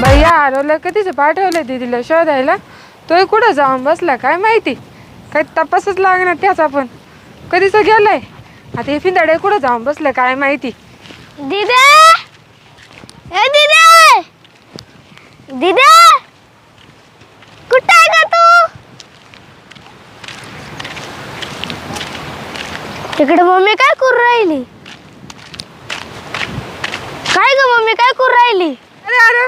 भैया आरोला कधीच पाठवलं दीदीला शोधायला? तोही कुठं जाऊन बसला काय माहिती? काही तपासच लागणार त्याचा पण. कधीच गेलाय? आता हे फिंदाडे कुठं जाऊन बसलं काय माहिती? दिदे! ए दिदे! दिदे! कुठं आहे का तू? तिकडे मम्मी काय करू राहिली काय ग मम्मी काय करू राहिली? अरे अरे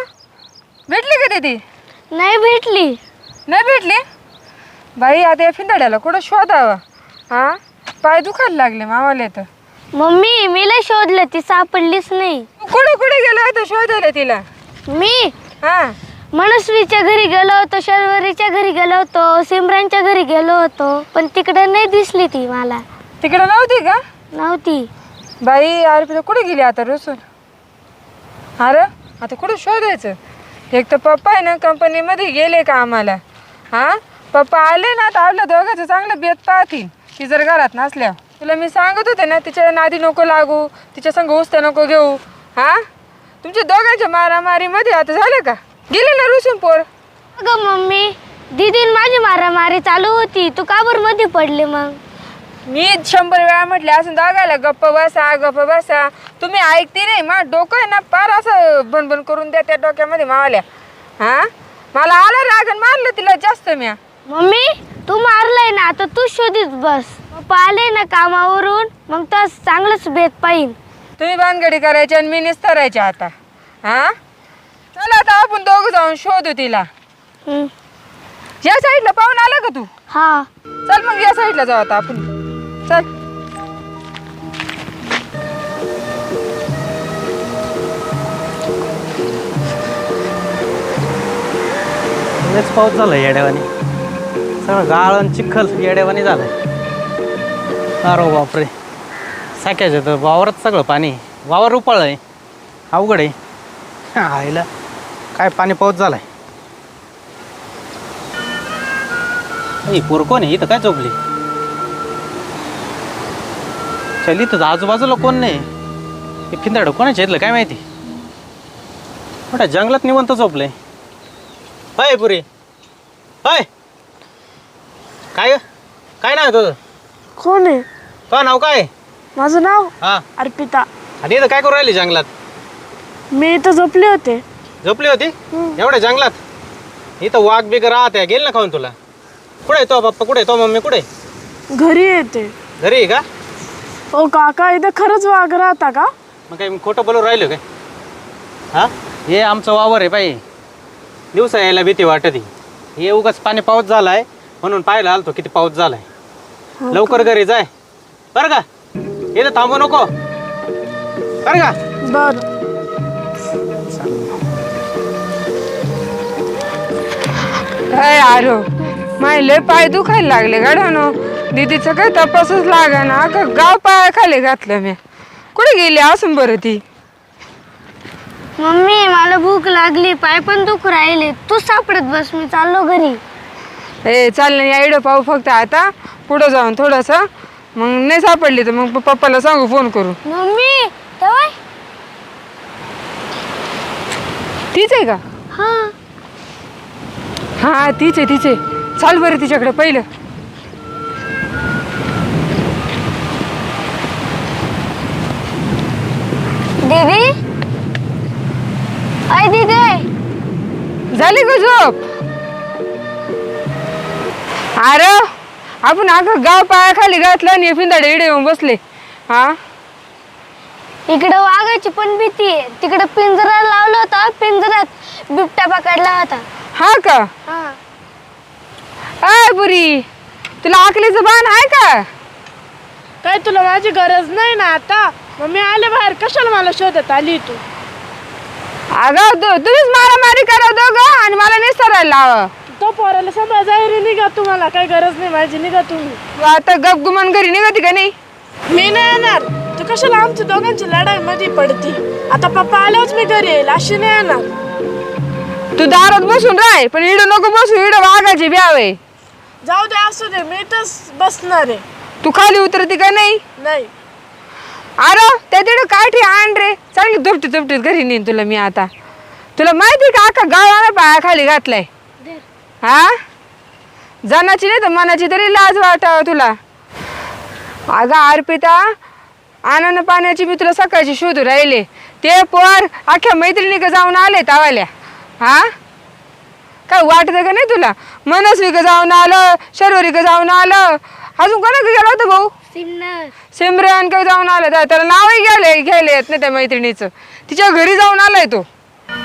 भेटली का दीदी? नाही भेटली. नाही भेटली? बाई आता या फिंदाड्याला कुठं शोधावं? हा? पाय दुखायला लागले मावाले तर. मम्मी मी लय शोधलं ती सापडलीच नाही. कुठे कुठे गेला होता शोधायला तिला? मी? हा. मनस्वीच्या घरी गेलो होतो शर्वरीच्या घरी गेलो होतो सिमरनच्या घरी गेलो होतो पण तिकडे नाही दिसली ती मला. तिकडे नव्हती का? नव्हती. बाई अरे कुठे गेली आता रुसून? अरे आता कुठं शोधायचं? एक तर पप्पा आहे ना कंपनीमध्ये गेले का आम्हाला? हा? पप्पा आले ना तर आपल्या दोघांचं चांगलं बेत पाहतील. ती जर घरात नसल्या. तुला मी सांगत होते ना तिच्या नादी नको लागू तिच्या संग उस्त्या नको घेऊ. हा? तुमच्या दोघांच्या मारामारीमध्ये आता झालं का? गेले ना रुसून पोर? अगं मम्मी दीदीन माझी मारामारी चालू होती. तू का बरं मध्ये पडले मग? मी शंभर वेळा म्हटले असं दोघायला गप्प बसा गप्प बसा. तुम्ही ऐकते नाही मा डोकं आहे ना पार असं बनबन करून द्या त्या डोक्यामध्ये मावाल्या. हा? मला आलं राग आणि मारलं तिला जास्त म्या. मम्मी तू मारलंय ना आता तू शोधित बस. पप्पा आले ना कामावरून मग तर चांगलंच भेट पाहिन. तुम्ही बांधगडी करायची आणि मी निस्तरायची आता. हा? चला आता आपण दोघं जाऊन शोधू तिला. हं. या साईडला पाहून आलं का तू? हा. चल मग या साईडला जाऊ आता आपण. चल. लयच पाऊस झाला येड्यावानी. सगळं गाळ आणि चिखल येड्यावानी झालं अरे बापरे. साक्याचं तर वावरात सगळं पाणी वावर उपाळ आहे अवघड आहे. आईला काय पाणी पाऊस झालाय? ही पोर कोण आहे? इथं काय झोपली? चल इथं आजूबाजूला कोण नाही. हे फिंदाड कोणाच्या इथलं काय माहिती? मोठ्या जंगलात निवंत झोपलंय. पुरी. हय. काय ग? काय नाव आहे तुझं? कोण आहे? तुझं नाव काय? आहे? माझं नाव हा. अर्पिता. आणि इथं काय करू राहिली जंगलात? मी इथं झोपले होते. झोपली होती? एवढ्या जंगलात? इथं वाघ बिग राहत. आहे गेल ना खाऊन तुला? कुठे तो पप्पा कुठे तो मम्मी कुठे घरी येते. घरी आहे का? ओ काका इथं खरंच वाघ राहता का? मग काय मी खोटं बोलून राहिलो काय? हा? हे आमचं वावर आहे बाई. दिवसा यायला भीती वाटत. हे उगाच पाणी पाऊस झालाय म्हणून पाहायला आलतो किती पाऊस झालाय. लवकर घरी जाय. बरं का? इथं थांबू नको. बरं का? बर. काय आरो? माय लय पाय दुखायला लागले गाड्यानो दीदीचं काय तपासच लागा ना अगं गाव पाया खाली घातलं मी. कुठे गेली असून बरं ती? मम्मी मला भूक लागली पाय पण दुख राहिले. तू सापडत बस मी चाललो घरी. ए चाललं या इडं पाहू फक्त आता. पुढं जाऊन थोडंसं. मग नाही सापडली तर मग पप्पाला सांगू फोन करू. मम्मी तेव्हा तीच आहे का? हा. हा तीच आहे तीच आहे. चाल बरं तिच्याकडे पहिलं. दीदी अय दीदी झाली का झोप? अरे आपण अगं गाव पायाखाली घातलं आणि फिंदाडे इडे येऊन बसले. हा? इकडे वाघाची पण भीती आहे. तिकडे पिंजरा लावला होता पिंजऱ्यात बिबट्या पकडला होता. हा का? हा. अय पुरी तुला आकलीचं बाण आहे का? काय तुला माझी गरज नाही ना आता? मग मी आले बाहेर कशाला मला शोधत आली तू? अगं तू तुम्हीच मारामारी करा दोघं आणि मला नाही सरायला लावा. तो पोराला सांभाळ जाहिरी निघा तुम्हाला. काही गरज नाही माझी निघा तुम्ही. तू आता गप गुमान घरी निघती का नाही? मी नाही येणार. तू कशाला आमच्या दोघांची लढाई मध्ये पडती? आता पप्पा आल्याच मी घरी येईल अशी नाही येणार. तू दारात बसून राह पण इडं नको बसू इडं वाघाची ब्यावे जाऊ दे असू दे मी इथंच बसणार आहे. तू खाली उतरती का नाही? नाही. अरे त्या तिकडे काठी आण रे. चांगली दुपटीत दुपटीत घरी नेईन तुला मी आता. तुला माहिती का अख्खा गावाला पाया खाली घातलाय? हा? जनाची नाही तर मनाची तरी लाज वाटावं तुला. अगं अर्पिता आनंद पाण्याची मी तुला सकाळची शोधू राहिले. ते पोर अख्ख्या मैत्रिणी का जाऊन आले तावाल्या. हा? काय वाटत का नाही तुला? मनस्वी का जाऊन आलं शर्वरी का जाऊन आलं. अजून कोणा गेला होता भाऊ? सिमनर सिमरन काही जाऊन आलं त्या- त्याला नावही गेले घ्यायला येत नाही त्या मैत्रिणीचं. तिच्या घरी जाऊन आलाय तो.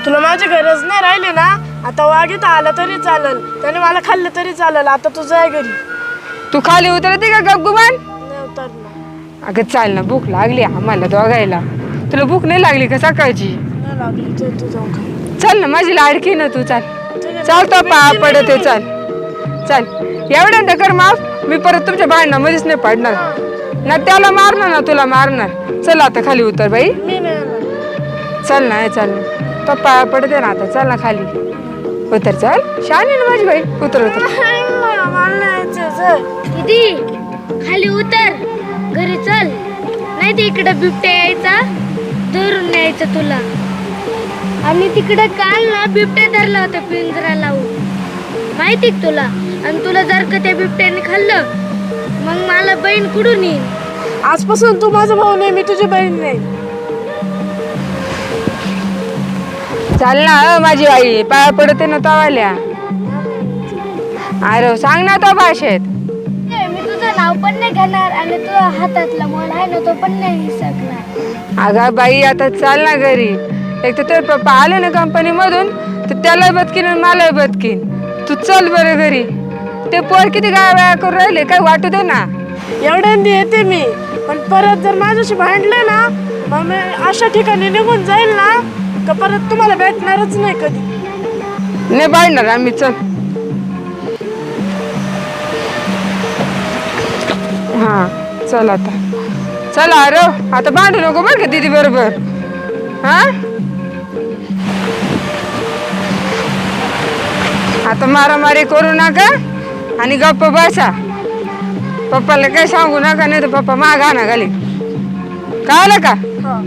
तुला माझी गरज नाही राहिली ना? आता वागीत आला तरी चालेल. त्याने मला खाल्लं तरी चालेल. आता तू जाय घरी. तू खाली उतरते का गपगुमान नाही उतरणार. अगं चाल ना भूक लागली आम्हाला दोघायला. तुला भूक नाही लागली का सकाळची? नाही लागली तर तू जाऊन खा. चल ना माझी लाडकी ना तू चाल. चाल तो पा पडत आहे, चाल. चाल. एवढ्या कर माफ. मी परत तुमच्या भांडणामध्येच नाही पडणार. ना त्याला मारणार ना तुला मारणार. चल आता खाली उतर बाई. मी नाही येणार. चल ना हे चल ना. तो पाया पडते ना आता. चल ना खाली. उतर चल. शान ना माझी बाई. उतर उतर. मला. दीदी खाली उतर. घरी चल. नाही ते इकडे बिबट्या यायचा धरून न्यायचं तुला. आणि तिकडे काल ना बिबट्या धरला होता पिंजरा लावून माहिती का तुला? आणि तुला जर का त्या बिबट्याने खाल्लं मग मला बहीण कुठून येईल? आजपासून तू माझा भाऊ नाही मी तुझी बहीण नाही. चाल ना अ, माझी आई. पाया पडते ना तवाल्या. अरे सांग ना तो भाषेत. मी तुझं नाव पण नाही घेणार आणि तुझ्या हातातला मोल आहे ना तो पण नाही विसरणार. अगं बाई आता चाल ना घरी. एक तर तुझे पप्पा आले ना कंपनीमधून तर त्याला बदकीन आणि मला बदकीन. तू चल बरं घरी. ते पोर किती गाय वाया करून राहिले काय वाटू दे ना. एवढ्यांदी येते मी पण परत जर माझ्याशी भांडले ना मग मी अशा ठिकाणी निघून जाईल ना का परत तुम्हाला भेटणारच नाही कधी. नाही पाडणार आम्ही चल. हा चल आता. चल अरे आता भांडू नको बरं का दीदी बरोबर. हा? आता मारामारी करू नका. आणि गप्प बसा. पप्पाला काही सांगू नका नाही तर पप्पा माग ना घाली कळलं का? हो.